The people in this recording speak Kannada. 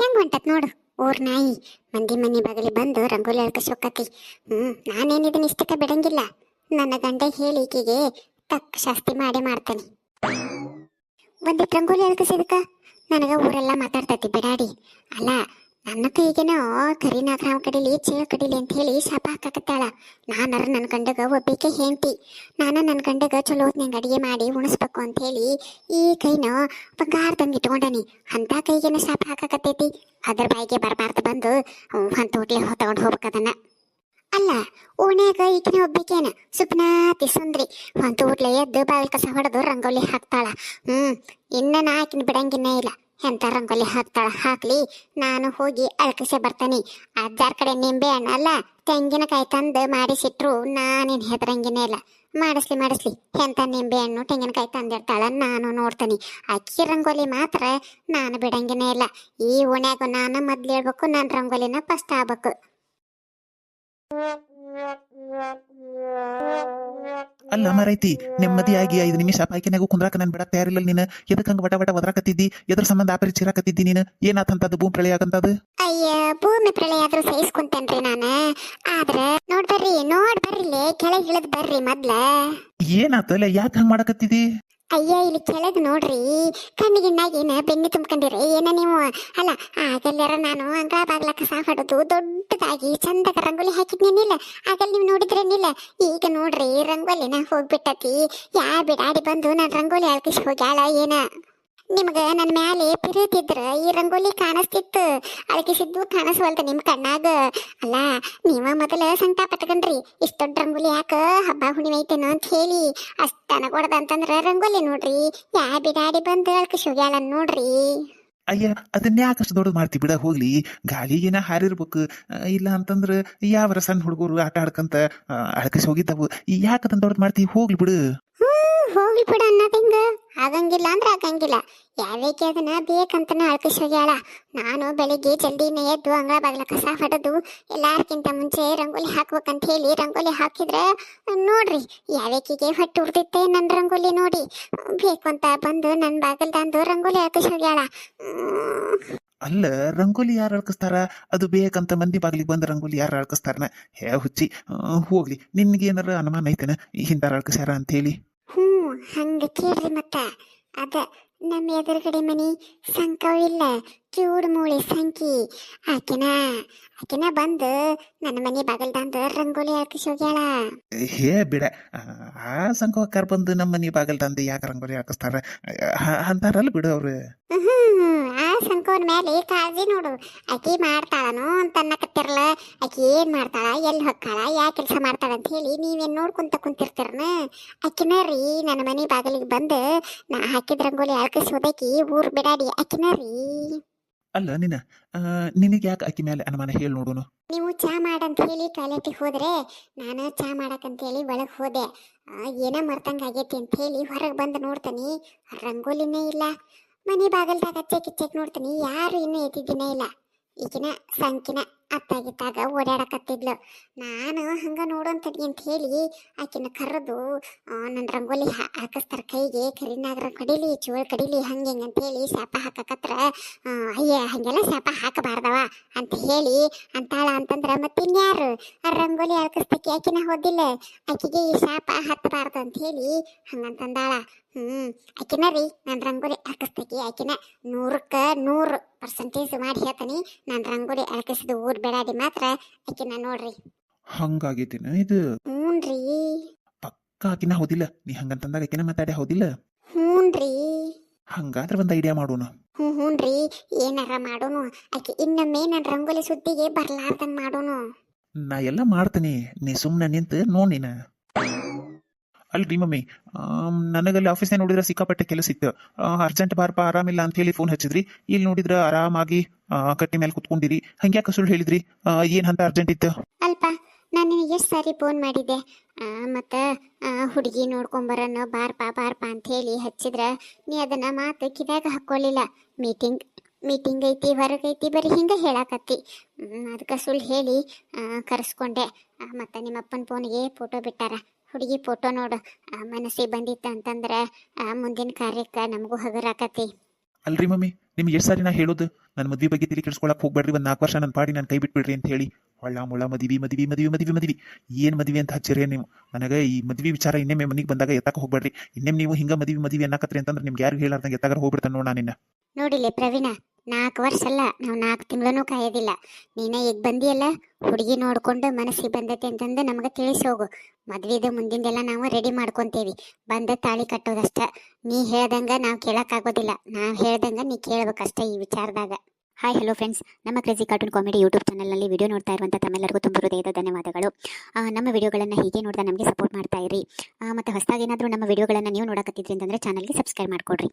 ಹೆಂಗ್ ಹೊಂಟತ್ ನೋಡು? ಊರ್ ನಾಯಿ, ಮಂದಿ ಮನೆ ಬಗಲಿ ಬಂದು ರಂಗೋಲಿ ಅಳ್ಕಸ್ಬೇಕತಿ ಹ್ಮ್, ನಾನೇನಿದನ್ ಇಷ್ಟಕ್ಕೆ ಬಿಡಂಗಿಲ್ಲ. ನನ್ನ ಗಂಡ ಹೇಳಿ ಈಕೆಗೆ ತಕ್ಕ ಶಾಸ್ತಿ ಮಾಡಿ ಮಾಡ್ತಾನೆ. ಒಂದಿಟ್ಟು ರಂಗೋಲಿ ಅಳ್ಕಸಿದಕ್ಕ ನನಗ ಊರೆಲ್ಲ ಮಾತಾಡ್ತತಿ ಬಿಡಾಡಿ. ಅಲ್ಲ ನನ್ನ ಕೈಗೇನೋ ಕರಿನಾಥರಾವ್ ಕಡಿಲಿ ಚೇಳ ಕಡಿಲಿ ಅಂತ ಹೇಳಿ ಶಾಪ ಹಾಕಕತ್ತಾಳ. ನಾನರ ನನ್ನ ಗಂಡಗ ಒಬ್ಬಿಕೆ ಹೆಂತಿ ನಾನು ನನ್ನ ಗಂಡಗ ಚಲೋ ಹೊತ್ನ್ಯಾಗ ಅಡಿಗೆ ಮಾಡಿ ಉಣಿಸ್ಬೇಕು ಅಂತ ಹೇಳಿ ಈ ಕೈನ ಬಂಗಾರದಂಗೆ ಇಟ್ಕೊಂಡನಿ. ಅಂತ ಕೈಗೇನ ಶಾಪ ಹಾಕಕತ್ತೈತಿ. ಅದ್ರ ಬಾಯಿಗೆ ಬರಬಾರ್ದು ಬಂದು ಅಂತ ಹೋಟ್ಲೆ ತಗೊಂಡು ಹೋಗ್ಬೇಕದನ್ನ ಅಲ್ಲ, ಓಣ್ಯಾಗ ಈಕಿನ ಒಬ್ಬಿಕೇನ? ಸುಪ್ನಾತಿ ತಿಸುಂದ್ರಿ ಒಂದು ಊಟ್ಲೆ ಎದ್ದು ಬಾಗಿಲು ಕಸ ಹೊಡೆದು ರಂಗೋಲಿ ಹಾಕ್ತಾಳ. ಹ್ಮ್, ಇನ್ನ ನಾ ಆಕಿನ ಬಿಡಂಗಿನ್ನ ಇಲ್ಲ. ಎಂತ ರಂಗೋಲಿ ಹಾಕ್ತಾಳ? ಹಾಕ್ಲಿ. ನಾನು ಹೋಗಿ ಅಳಕಿಸಿ ಬರ್ತಾನೆ. ಅಜ್ಜಾರ್ ಕಡೆ ನಿಂಬೆ ಹಣ್ಣು ಅಲ್ಲ ತೆಂಗಿನಕಾಯಿ ತಂದು ಮಾಡಿಸಿಟ್ರು, ನಾನೇನು ಹೆದರಂಗಿನೇ ಇಲ್ಲ. ಮಾಡಿಸ್ಲಿ ಮಾಡಿಸ್ಲಿ. ಎಂತ ನಿಂಬೆ ಹಣ್ಣು, ತೆಂಗಿನಕಾಯಿ ತಂದಿರ್ತಾಳ ನಾನು ನೋಡ್ತೀನಿ. ಅಕ್ಕಿ ರಂಗೋಲಿ ಮಾತ್ರ ನಾನು ಬಿಡಂಗಿನೇ ಇಲ್ಲ. ಈ ಓಣ್ಯಾಗ ನಾನು ಮೊದ್ಲು ಹೇಳ್ಬೇಕು, ನಾನು ರಂಗೋಲಿನ ಫಸ್ಟ್ ಆಗ್ಬೇಕು. ಅಲ್ಲ ಮರೈತಿ ನೆಮ್ಮದಿಯಾಗಿ ಐದು ನಿಮಿಷ ಪಾಯ್ಕಿನಾಗ ಕುಂದ್ರಾಕ ನನ್ ಬಿಡ ತಯಾರಿಲ್ಲ ನೀನು. ಎದಕ್ ಹಂಗ ವಟ ವಟ ಒದರಾಕತ್ತಿದ್ದಿ? ಎದ್ರ ಸಂಬಂಧ ಆಪರಿ ಚಿರಾಕತ್ತಿದ್ದಿ ನೀನು? ಏನಾತಂತದ್ದು ಭೂಮಿ ಪ್ರಳಯ ಆಗಂತದು ಅಯ್ಯ ಭೂಮಿ ಪ್ರಳಯ ಆದ್ರೂ ಸಹಿಸ್ಕೊಂತೇನ್ರಿ ನಾನು. ಆದ್ರೆ ನೋಡ್ ಬರ್ರಿ ನೋಡ್ ಬರ್ರಿ ಕೆಳಗೆ ಇಳಿದ್ ಬರ್ರಿ ಮೊದ್ಲ. ಏನಾತಲ್ಲ ಯಾಕ ಹಂಗ ಮಾಡಕತ್ತಿದಿ ಅಯ್ಯ, ಇಲ್ಲಿ ಕೆಳಗ್ ನೋಡ್ರಿ. ಕಣ್ಣಿಗಿನ್ನಾಗೇನ ಬೆಣ್ಣೆ ತುಂಬ್ಕೊಂಡಿರಿ? ಏನ ನೀವು? ಅಲ್ಲ, ಆಗಲ್ಯಾರ ನಾನು. ಹಂಗ ಬಾಗ್ಲಕ್ಕ ಹೊಡೆದು ದೊಡ್ಡದಾಗಿ ಚಂದಕ ರಂಗೋಲಿ ಹಾಕಿದ್ನೇನಿಲ್ಲ ಆಗಲ್ ನೀವು ನೋಡಿದ್ರೇನಿಲ್ಲ ಈಗ ನೋಡ್ರಿ, ರಂಗೋಲಿನ ಹೋಗ್ಬಿಟ್ಟತಿ. ಯಾ ಬಿಡಾಡಿ ಬಂದು ನಾನು ರಂಗೋಲಿ ಅಳ್ಕಿಸಿ ಹೋಗ್ಯಾಳ, ಏನ? ನಿಮ್ಗ ನನ್ನ ಮ್ಯಾಲೆ ಪಿರಿತಿದ್ರ ಈ ರಂಗೋಲಿ ಕಾಣಿಸ್ತಿತ್ತು. ಅಳಕಿಸಿದ್ದು ಕಾಣಿಸ್ವಲ್ತ ನಿಮ್ಮ ಕಣ್ಣಾಗ. ಅಲ್ಲ, ನೀವ ಮೊದಲ ಸಂಕಟ ಪಟ್ಕೊಂಡ್ರಿ. ಇಷ್ಟ ದೊಡ್ಡ ರಂಗೋಲಿ ಯಾಕ ಹಬ್ಬ ಹುಣ್ಣಿಮೆ ಐತೇನೋ ಅಂತ ಹೇಳಿ. ಅಷ್ಟನ ಕೊಡದಂತಂದ್ರ ರಂಗೋಲಿ ನೋಡ್ರಿ. ಯಾ ಬಿಡಾಡಿ ಬಂದು ಅಳಕ ಶುಗ್ಯಾಲ ನೋಡ್ರಿ. ಅಯ್ಯ, ಅದನ್ನ ಯಾಕೆ ಅಷ್ಟು ದೊಡ್ಡದು ಮಾಡ್ತಿ ಬಿಡ ಹೋಗ್ಲಿ. ಗಾಳಿಗೇನ ಹಾರಿರ್ಬೇಕು. ಇಲ್ಲ ಅಂತಂದ್ರ ಯಾವ ಸಣ್ಣ ಹುಡುಗರು ಆಟ ಆಡ್ಕಂತ ಅಳಕಿಸಿ ಯಾಕೆ ಅದನ್ನ ದೊಡ್ಡದು ಮಾಡ್ತಿ ಹೋಗ್ಲಿ ಬಿಡು. ಹೋಗ್ಲಿ ಬಿಡ ಅನ್ನೋದು ಹಿಂಗ? ಆಗಂಗಿಲ್ಲ ಅಂದ್ರ ಆಗಂಗಿಲ್ಲ. ಯಾವ್ಯಾಕೆ ಅದನ್ನ ಬೇಕಂತನ ಅಳ್ಕಿಸಿ ಹೋಗ್ಯಾಳ ನಾನು ಬೆಳಿಗ್ಗೆ ಜಲ್ದಿನೇ ಎದ್ದು ಅಂಗಳ ಬಾಗ್ಲ ಕಸ ಹೊಡೆದು, ಎಲ್ಲಾರ್ಕಿಂತ ಮುಂಚೆ ರಂಗೋಲಿ ಹಾಕ್ಬೇಕಂತ ಹೇಳಿ ರಂಗೋಲಿ ಹಾಕಿದ್ರೆ, ನೋಡ್ರಿ ಯಾವ್ಯಾಕಿಗೆ ಹೊಟ್ಟು ಉರ್ದಿತ್ತೆ ನನ್ನ ರಂಗೋಲಿ ನೋಡಿ. ಬೇಕು ಅಂತ ಬಂದು ನನ್ನ ಬಾಗಿಲ್ದಂದು ರಂಗೋಲಿ ಹಾಕಿಸೋಗ್ಯಾಳ ಅಲ್ಲ, ರಂಗೋಲಿ ಯಾರು ಅಳ್ಕಿಸ್ತಾರ? ಅದು ಬೇಕಂತ ಮಂದಿ ಬಾಗ್ಲಿಗೆ ಬಂದ ರಂಗೋಲಿ ಯಾರು ಅಳ್ಕಿಸ್ತಾರನ? ಹೇ ಹುಚ್ಚಿ ಹೋಗ್ಲಿ. ನಿನ್ಗೆ ಏನಾರ ಅನುಮಾನ ಐತೆನ? ಹಿಂದಾರ ಅಳ್ಕಿಸ್ಯಾರ ಅಂತ ಹೇಳಿ. ಹ್ಞೂ ಹಂಗ ಕೇಳ್ರಿ ಮತ್ತ. ಅದ ನಮ್ಮ ಎದುರುಗಡೆ ಮನಿ ಸಂಕವಿಲ್ಲ ಕ್ಯೂಡ್ ಮೂಳೆ ಸಂಕಿ. ಆಕೆನ ಆಕೆನ ಬಂದು ನನ್ನ ಮನೆ ಬಾಗಲ್ದಂದ ರಂಗೋಲಿ ಹಾಕಿಸಿ ಹೋಗ್ಯಾಳ. ಹೇ ಬಿಡ ಆ, ಸಂಕವಕ್ಕಾರ ಬಂದು ನಮ್ಮ ಮನೆ ಬಾಗಲ್ದಂದೆ ಯಾಕೆ ರಂಗೋಲಿ ಹಾಕಿಸ್ತಾರ? ಅಂತಾರಲ್ಲ ಬಿಡು ಅವ್ರು. ಆ ಸಂಕವನ ಮೇಲೆ ಕಾಳಜಿ ನೋಡು. ಆಕಿ ಮಾಡ್ತಾಳನೋ ಅಂತ ಅನ್ನಕತ್ತಿರಲ್ಲ ಆಕಿ ಏನ್ ಮಾಡ್ತಾಳ ಎಲ್ಲಿ ಹೊಕ್ಕಾಳ ಯಾ ಕೆಲಸ ಮಾಡ್ತಾಳ ಅಂತ ಹೇಳಿ ನೀವೇನ್ ನೋಡ್ಕೊಂತ ಕುಂತಿರ್ತೀರನ? ಆಕಿನ ರೀ ನನ್ನ ಮನೆ ಬಾಗಿಲಿಗೆ ಬಂದು ನಾ ಹಾಕಿದ ರಂಗೋಲಿ ಹೋದಕಿ ಊರ್ ಬಿಡಾಡಿ ಆಕಿನ ರೀ. ಅಲ್ಲ ನಿನ್ನ ನಿನಗೆ ಯಾಕೆ ಅಕ್ಕಿ ಮೇಲೆ ಅನುಮಾನ ಹೇಳಿ ನೋಡೋಣ ನೀವು ಚಾ ಮಾಡಂತ ಹೇಳಿ ಟಾಯ್ಲೆಟಿಗೆ ಹೋದ್ರೆ ನಾನು ಚಾ ಮಾಡಕ್ಕಂತ ಹೇಳಿ ಒಳಗೆ ಹೋದೆ. ಏನೋ ಮರ್ತಂಗ ಆಗೈತಿ ಅಂತ ಹೇಳಿ ಹೊರಗೆ ಬಂದು ನೋಡ್ತೀನಿ. ರಂಗೋಲಿನೇ ಇಲ್ಲ. ಮನೆ ಬಾಗಲ್ದಾಗ ಚೆಕ್ ಕಿಚ್ಚೆಕ್ ನೋಡ್ತೀನಿ. ಯಾರು ಇನ್ನೂ ಎದ್ದಿದ್ದೀನೇ ಇಲ್ಲ. ಈಗಿನ ಸಂಕಿನ. ಅತ್ತಾಗಿತ್ತಾಗ ಓಡಾಡಕತ್ತಿದ್ಲು. ನಾನು ಹಂಗ ನೋಡೋಂತಡಿ ಅಂತ ಹೇಳಿ ಆಕಿನ ಕರೆದು ನನ್ನ ರಂಗೋಲಿ ಹಾಕಿಸ್ತಾರ ಕೈಗೆ, ಕರಿನಾಗರ ಕಡಿಲಿ, ಚೂಳ್ ಕಡಿಲಿ, ಹಂಗೆ ಅಂತ ಹೇಳಿ ಶಾಪ ಹಾಕಕತ್ರ ಅಯ್ಯ, ಹಂಗೆಲ್ಲ ಶಾಪ ಹಾಕಬಾರ್ದವ ಅಂತ ಹೇಳಿ ಅಂತಾಳ ಅಂತಂದ್ರ ಮತ್ತಿನ್ಯಾರು ರಂಗೋಲಿ ಹಾಕಿಸ್ತಕ್ಕೆ ಆಕಿನ ಹೋದಿಲ್ಲ. ಆಕಿಗೆ ಈ ಶಾಪ ಹತ್ತಬಾರ್ದು ಅಂತ ಹೇಳಿ ಹಂಗಂತಂದಾಳ. ಹ್ಮ್, ಆಕಿನ ರೀ, ನಾನು ರಂಗೋಲಿ ಹಾಕಿಸ್ತಕ್ಕೆ ಆಕಿನ ನೂರಕ್ಕ ನೂರು ಪರ್ಸೆಂಟೇಜ್ ಮಾಡಿ ಹೇಳ್ತಾನೆ, ನಾನು ರಂಗೋಲಿ ಅಳ್ಕಿಸಿದ ಊರ್ ಬೇಡಾಡಿ ಮಾತ್ರ ಆಕಿನ ನೋಡ್ರಿ. ಹಂಗಾಗೈತಿನ ಇದು? ಹ್ಞೂನ್ರಿ ಪಕ್ಕ ಆಕಿನ ಹೌದಿಲ್ಲ. ನೀ ಹಂಗಂತಂದಾಗ ಆಕಿನ ಮಾತಾಡಿ ಹೌದಿಲ್ಲ. ಹ್ಞೂನ್ರಿ ಹಂಗಾದ್ರೆ ಒಂದು ಐಡಿಯಾ ಮಾಡೋಣ. ಹ್ಞೂ ಹ್ಞೂನ್ರಿ ಏನಾರ ಮಾಡೋನು. ಆಕಿ ಇನ್ನೊಮ್ಮೆ ನನ್ನ ರಂಗೋಲಿ ಸುದ್ದಿಗೆ ಬರ್ಲಾರ್ದಂಗ್ ಮಾಡೋನು. ನಾ ಎಲ್ಲ ಮಾಡ್ತೀನಿ. ನೀ ಸುಮ್ಮನೆ ನಿಂತು ನೋಡಿನ ಅಲ್ರಿ ಮಮ್ಮಿ ನನಗಲ್ಲಿ ಆಫೀಸ್ನಾಗ ನೋಡಿದ್ರೆ ಸಿಕ್ಕಾಪಟ್ಟೆ ಕೆಲಸ ಇತ್ತು. ಅರ್ಜೆಂಟ್ ಬಾರಪ್ಪ ಆರಾಮಿಲ್ಲ ಅಂತ ಹೇಳಿ ಫೋನ್ ಹಚ್ಚಿದ್ರಿ. ಇಲ್ಲಿ ನೋಡಿದ್ರೆ ಆರಾಮಾಗಿ ಕಟ್ಟಿ ಮೇಲೆ ಕುತ್ಕೊಂಡಿರಿ. ಹಂಗ್ಯಾಕೆ ಸುಳ್ಳು ಹೇಳಿದ್ರಿ? ಏನು ಅಂತ ಅರ್ಜೆಂಟ್ ಇತ್ತು? ಅಲ್ಪ, ನಾನು ಎಷ್ಟು ಸಾರಿ ಫೋನ್ ಮಾಡಿದ್ದೆ. ಮತ್ತು ಹುಡುಗಿ ನೋಡ್ಕೊಂಬರನ್ನು ಬಾರ್ಪಾ ಬಾರ್ಪಾ ಅಂತ ಹೇಳಿ ಹಚ್ಚಿದ್ರೆ. ನೀ ಅದನ್ನ ಮಾತು ಕಿವ್ಯಾಗ ಹಾಕ್ಕೊಳ್ಳಿಲ್ಲ ಮೀಟಿಂಗ್ ಮೀಟಿಂಗ್ ಐತಿ ಹೊರಗೈತಿ ಬರೀ ಹಿಂಗೆ ಹೇಳಾಕತ್ತಿ. ಅದಕ್ಕೆ ಸುಳ್ಳು ಹೇಳಿ ಕರೆಸ್ಕೊಂಡೆ. ಮತ್ತು ನಿಮ್ಮಪ್ಪನ ಫೋನ್ಗೆ ಫೋಟೋ ಬಿಟ್ಟಾರ. ಹುಡುಗಿ ಫೋಟೋ ನೋಡು. ಆ, ಮನಸ್ಸಿಗೆ ಬಂದಿತ್ತ ಅಂತಂದ್ರೆ ಆ, ಮುಂದಿನ ಕಾರ್ಯಕ್ಕೆ ನಮಗೂ ಹಗರಾಕತಿ ಅಲ್ರಿ ಮಮ್ಮಿ ನಿಮ್ಗೆ ಎಷ್ಟು ಸಾರಿ ನಾ ಹೇಳೋದು? ನನ್ನ ಮದ್ವೆ ಬಗ್ಗೆ ತಿಳಿ ಕೆಡ್ಸ್ಕೊಳಕ್ ಹೋಗ್ಬೇಡ್ರಿ. ಒಂದು ನಾಲ್ಕು ವರ್ಷ ನನ್ನ ಪಾಡಿ ನಾನು ಕೈ ಬಿಟ್ಬಿಡ್ರಿ ಅಂತ ಹೇಳಿ. ಹೊಳ್ಳ ಮುಳ್ಳಾ ಮದ್ವಿ ಮದ್ವಿ ಮದ್ವಿ ಮದ್ವಿ ಮದ್ವಿ. ಏನು ಮದ್ವಿ ಅಂತ ಹಚ್ಚಿರಿ ನೀವು? ನನಗೆ ಈ ಮದ್ವಿ ವಿಚಾರ ಇನ್ನೊಮ್ಮೆ ಮನೆಗೆ ಬಂದಾಗ ಎತ್ತಾಕ ಹೋಗ್ಬೇಡ್ರಿ. ಇನ್ನೇಮ್ ನೀವು ಹಿಂಗ ಮದ್ವಿ ಮದ್ವಿ ಅನ್ನಕತ್ರಿ ಅಂತಂದ್ರೆ ನಿಮ್ಗೆ ಯಾರು ಹೇಳಾರ್ದಂಗೆ ಎತ್ತಾಗ ಹೋಗ್ಬಿಡ್ತಾನೆ ನೋಡ ನಿನ್ನ. ನೋಡಿಲ್ಲ ಪ್ರವೀಣ ನಾಲ್ಕು ವರ್ಷ ಅಲ್ಲ, ನಾವು ನಾಲ್ಕು ತಿಂಗಳೂ ಕಾಯೋದಿಲ್ಲ. ನೀನೇ ಈಗ ಬಂದಿಯಲ್ಲ, ಹುಡುಗಿ ನೋಡಿಕೊಂಡು ಮನಸ್ಸಿಗೆ ಬಂದೈತೆ ಅಂತಂದು ನಮಗೆ ತಿಳಿಸಿ ಹೋಗು. ಮದ್ವೆದು ಮುಂದಿಂದೆಲ್ಲ ನಾವು ರೆಡಿ ಮಾಡ್ಕೊತೀವಿ. ಬಂದ ತಾಳಿ ಕಟ್ಟೋದಷ್ಟ. ನೀ ಹೇಳ್ದಂಗೆ ನಾವು ಕೇಳೋಕ್ಕಾಗೋದಿಲ್ಲ ನಾವು ಹೇಳ್ದಂಗೆ ನೀ ಕೇಳ್ಬೇಕಷ್ಟೇ ಈ ವಿಚಾರದಾಗ. ಹಾಯ್ ಹಲೋ ಫ್ರೆಂಡ್ಸ್ ನಮ್ಮ ಕ್ರೇಜಿ ಕಾರ್ಟೂನ್ ಕಾಮಿಡಿ ಯೂಟ್ಯೂಬ್ ಚಾನಲ್ನಲ್ಲಿ ವಿಡಿಯೋ ನೋಡ್ತಾ ಇರುವಂಥ ತಮ್ಮೆಲ್ಲರಿಗೂ ತುಂಬ ಹೃದಯದ ಧನ್ಯವಾದಗಳು. ನಮ್ಮ ವಿಡಿಯೋಗಳನ್ನು ಹೀಗೆ ನೋಡ್ತಾ ನಮಗೆ ಸಪೋರ್ಟ್ ಮಾಡ್ತಾ ಇರಿ. ಮತ್ತೆ ಹೊಸದಾಗಿ ಏನಾದರೂ ನಮ್ಮ ವಿಡಿಯೋಗಳನ್ನು ನೀವು ನೋಡಕತ್ತಿದ್ರಿ ಅಂತಂದರೆ ಚಾನಲ್ಗೆ ಸಬ್ಸ್ಕ್ರೈಬ್ ಮಾಡ್ಕೊಡ್ರಿ.